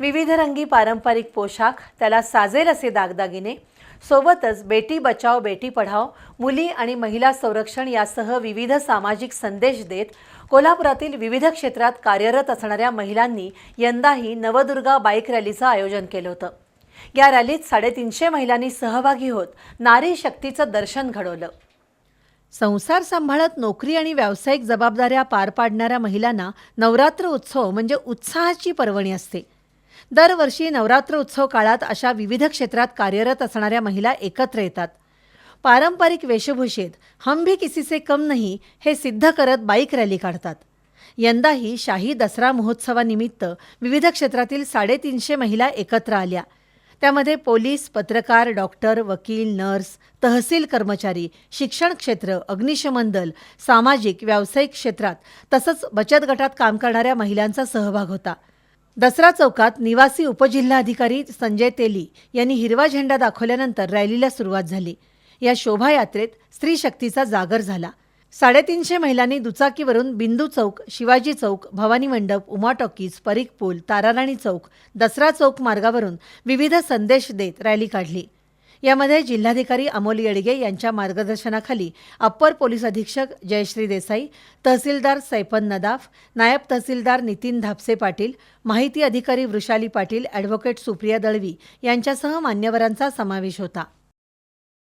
विविध रंगी पारंपरिक पोशाख त्याला साजेल असे दागदागिने सोबतच बेटी बचाव बेटी पढाव मुली आणि महिला संरक्षण यासह विविध सामाजिक संदेश देत कोल्हापुरातील विविध क्षेत्रात कार्यरत असणाऱ्या महिलांनी यंदाही नवदुर्गा बाईक रॅलीचं आयोजन केलं होतं. या रॅलीत साडेतीनशे महिलांनी सहभागी होत नारी शक्तीचं दर्शन घडवलं. संसार सांभाळत नोकरी आणि व्यावसायिक जबाबदाऱ्या पार पाडणाऱ्या महिलांना नवरात्र उत्सव म्हणजे उत्साहाची पर्वणी असते. दरवर्षी नवरात्र उत्सव काळात अशा विविध क्षेत्रात कार्यरत असणाऱ्या महिला एकत्र येतात. पारंपरिक वेशभूषेत हम भी किसी से कम नाही हे सिद्ध करत बाईक रॅली काढतात. यंदाही शाही दसरा महोत्सवानिमित्त विविध क्षेत्रातील साडेतीनशे महिला एकत्र आल्या. त्यामध्ये पोलीस पत्रकार डॉक्टर वकील नर्स तहसील कर्मचारी शिक्षण क्षेत्र अग्निशमन दल सामाजिक व्यावसायिक क्षेत्रात तसंच बचत गटात काम करणाऱ्या महिलांचा सहभाग होता. दसरा चौकात निवासी उपजिल्हाधिकारी संजय तेली यांनी हिरवा झेंडा दाखवल्यानंतर रॅलीला सुरुवात झाली. या शोभायात्रेत स्त्री शक्तीचा जागर झाला. साडेतीनशे महिलांनी दुचाकीवरून बिंदू चौक शिवाजी चौक भवानी मंडप उमा टॉकीज परीख पूल ताराराणी चौक दसरा चौक मार्गावरून विविध संदेश देत रॅली काढली. यामध्ये जिल्हाधिकारी अमोल येडगे यांच्या मार्गदर्शनाखाली अप्पर पोलीस अधीक्षक जयश्री देसाई तहसीलदार सैफन नदाफ नायब तहसीलदार नितीन धापसे पाटील माहिती अधिकारी वृषाली पाटील ॲडव्होकेट सुप्रिया दळवी यांच्यासह मान्यवरांचा समावेश होता.